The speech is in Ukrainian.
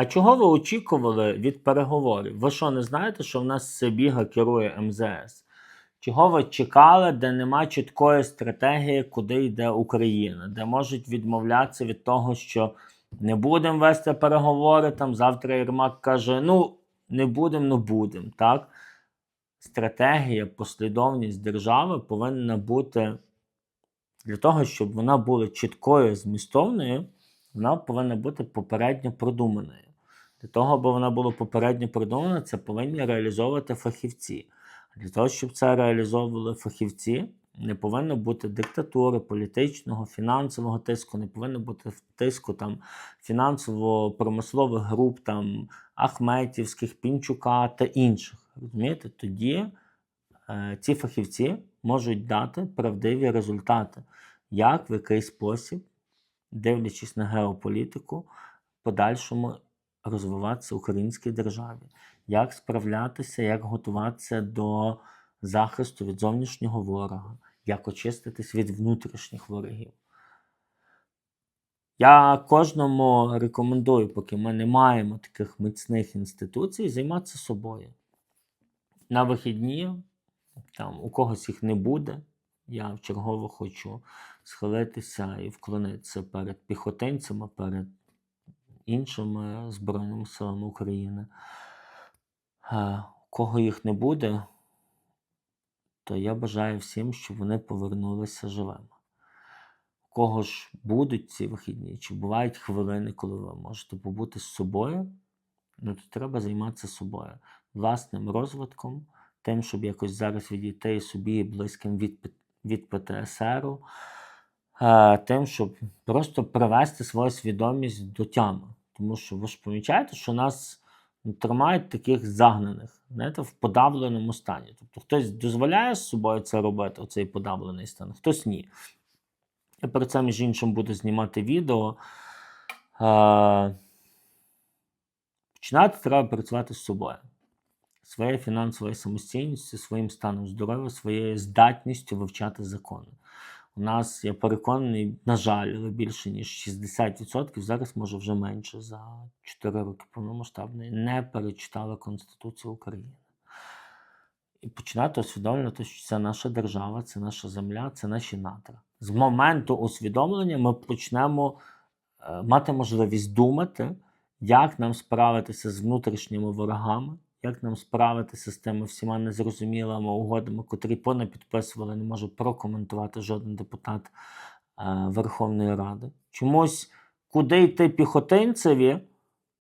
А чого ви очікували від переговорів? Ви що не знаєте, що в нас Сибіга керує МЗС? Чого ви чекали, де нема чіткої стратегії, куди йде Україна, де можуть відмовлятися від того, що не будемо вести переговори. Там завтра Єрмак каже: ну, не будемо, ну будемо. Так? Стратегія, послідовність держави повинна бути для того, щоб вона була чіткою, змістовною, вона повинна бути попередньо продуманою. Для того, аби вона була попередньо продумана, це повинні реалізовувати фахівці. Для того, щоб це реалізовували фахівці, не повинно бути диктатури, політичного, фінансового тиску, не повинно бути тиску там фінансово-промислових груп, там Ахметівських, Пінчука та інших. Розумієте? Тоді е, ці фахівці можуть дати правдиві результати, як в який спосіб, дивлячись на геополітику, подальшому розвиватися українській державі, як справлятися, як готуватися до захисту від зовнішнього ворога, як очиститись від внутрішніх ворогів. Я кожному рекомендую, поки ми не маємо таких міцних інституцій, займатися собою. На вихідні, там, у когось їх не буде. Я вчергово хочу схилитися і вклонитися перед піхотинцями, перед іншими Збройними силами України. Е, кого їх не буде, то я бажаю всім, щоб вони повернулися живими. Кого ж будуть ці вихідні, чи бувають хвилини, коли ви можете побути з собою, ну то треба займатися собою, власним розвитком, тим, щоб якось зараз відійти собі близьким від, від ПТСР, е, тим, щоб просто привести свою свідомість до тями. Тому що ви ж помічаєте, що нас тримають таких загнаних, знаєте, в подавленому стані. Тобто хтось дозволяє з собою це робити, оцей подавлений стан, хтось ні. Я про це, між іншим, буду знімати відео. Е, Починати треба працювати з собою. Своєю фінансовою самостійністю, своїм станом здоров'я, своєю здатністю вивчати закони. У нас, я переконаний, на жаль, більше ніж 60%, зараз може вже менше за 4 роки повномасштабної, не перечитали Конституцію України. І починати усвідомлювати, що це наша держава, це наша земля, це наші надра. З моменту усвідомлення ми почнемо е, мати можливість думати, як нам справитися з внутрішніми ворогами, як нам справитися з тими всіма незрозумілими угодами, котрі понапідписували, не може прокоментувати жоден депутат е, Верховної Ради. Чомусь, куди йти піхотинцеві,